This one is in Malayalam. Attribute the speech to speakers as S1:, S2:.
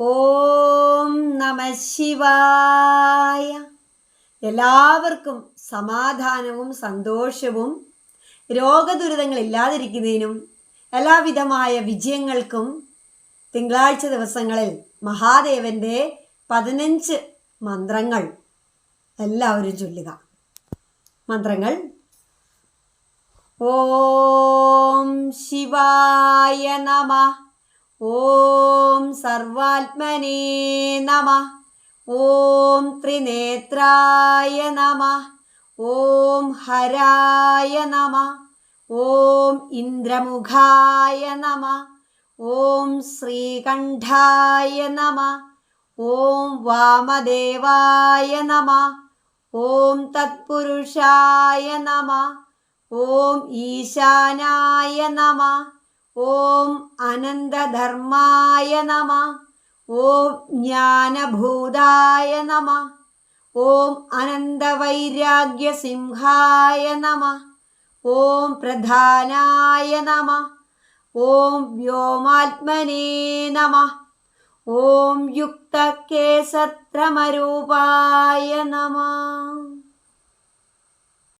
S1: ഓം നമ ശിവായ. എല്ലാവർക്കും സമാധാനവും സന്തോഷവും. രോഗദുരിതങ്ങൾ ഇല്ലാതിരിക്കുന്നതിനും എല്ലാവിധമായ വിജയങ്ങൾക്കും തിങ്കളാഴ്ച ദിവസങ്ങളിൽ മഹാദേവന്റെ പതിനഞ്ച് മന്ത്രങ്ങൾ എല്ലാവരും ചൊല്ലുക. മന്ത്രങ്ങൾ. ഓം ശിവായ നമ. ഓം സർവാത്മനേ നമ. ഓം ത്രിനേത്രായ നമ. ഓം ഹരായ നമ. ഓം ഇന്ദ്രമുഖായ നമ. ഓം ശ്രീകണ്ഠായ നമ. ഓം വാമദേവായ നമ. ഓം തത്പുരുഷായ നമ. ഓം ഈശാനായ നമ. ഓം അനന്തധർമായ നമ. ഓം ജ്ഞാനഭൂതായ നമ. ഓം അനന്തവൈരാഗ്യസിംഹായ നമ. ഓം പ്രധാനായ നമ. ഓം വ്യോമാത്മനേ നമ. ഓം യുക്തകേസത്രമരൂപായ നമ.